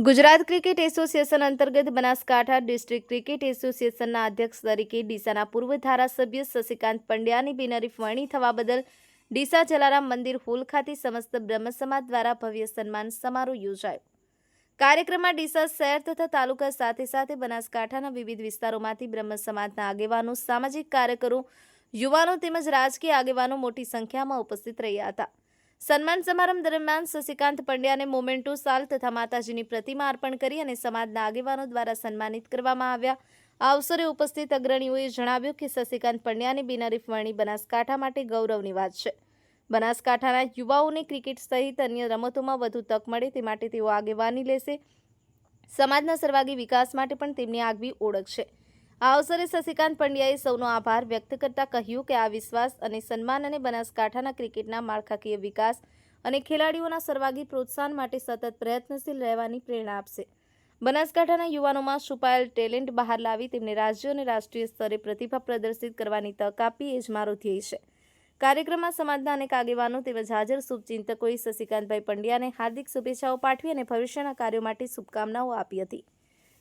Gujarat cricket association અંતર્ગત Banaskantha district cricket એસોસિએશનના અધ્યક્ષ તરીકે ડીસાના પૂર્વ ધારાસભ્ય શશિકાંત પંડ્યાની બિનહરીફ વરણી થવા બદલ ડીસા જલારામ મંદિર હોલ ખાતે સમસ્ત બ્રહ્મ સમાજ દ્વારા ભવ્ય સન્માન સમારોહ યોજાયો. કાર્યક્રમમાં ડીસા શહેર તથા તાલુકા સાથે સાથે બનાસકાંઠાના વિવિધ વિસ્તારોમાંથી બ્રહ્મ સમાજના આગેવાનો, સામાજિક કાર્યકરો, યુવાનો તેમજ રાજકીય આગેવાનો મોટી સંખ્યામાં ઉપસ્થિત રહ્યા હતા. સન્માન સમારંભ દરમિયાન શશિકાંત પંડ્યાને મોમેન્ટો સાલ તથા માતાજીની પ્રતિમા અર્પણ કરી અને સમાજના આગેવાનો દ્વારા સન્માનિત કરવામાં આવ્યા. આ અવસરે ઉપસ્થિત અગ્રણીઓએ જણાવ્યું કે શશિકાંત પંડ્યાની બિનહરીફ વરણી બનાસકાંઠા માટે ગૌરવની વાત છે. બનાસકાંઠાના યુવાઓને ક્રિકેટ સહિત અન્ય રમતોમાં વધુ તક મળે તે માટે તેઓ આગેવાની લેશે. સમાજના સર્વાગી વિકાસ માટે પણ તેમની આગવી ઓળખ છે. આ અવસરે શશિકાંત પંડ્યાએ સૌનો આભાર વ્યક્ત કરતા કહ્યું કે આ વિશ્વાસ અને સન્માન અને બનાસકાંઠાના ક્રિકેટના માળખાકીય વિકાસ અને ખેલાડીઓના સર્વાગી પ્રોત્સાહન માટે સતત પ્રયત્નશીલ રહેવાની પ્રેરણા આપશે. બનાસકાંઠાના યુવાનોમાં છુપાયેલ ટેલેન્ટ બહાર લાવી તેમને રાજ્ય અને રાષ્ટ્રીય સ્તરે પ્રતિભા પ્રદર્શિત કરવાની તક આપી એ જ મારો ધ્યેય છે. કાર્યક્રમમાં સમાજના અનેક આગેવાનો તેમજ હાજર શુભચિંતકોએ શશિકાંતભાઈ પંડ્યાને હાર્દિક શુભેચ્છાઓ પાઠવી અને ભવિષ્યના કાર્યો માટે શુભકામનાઓ આપી હતી.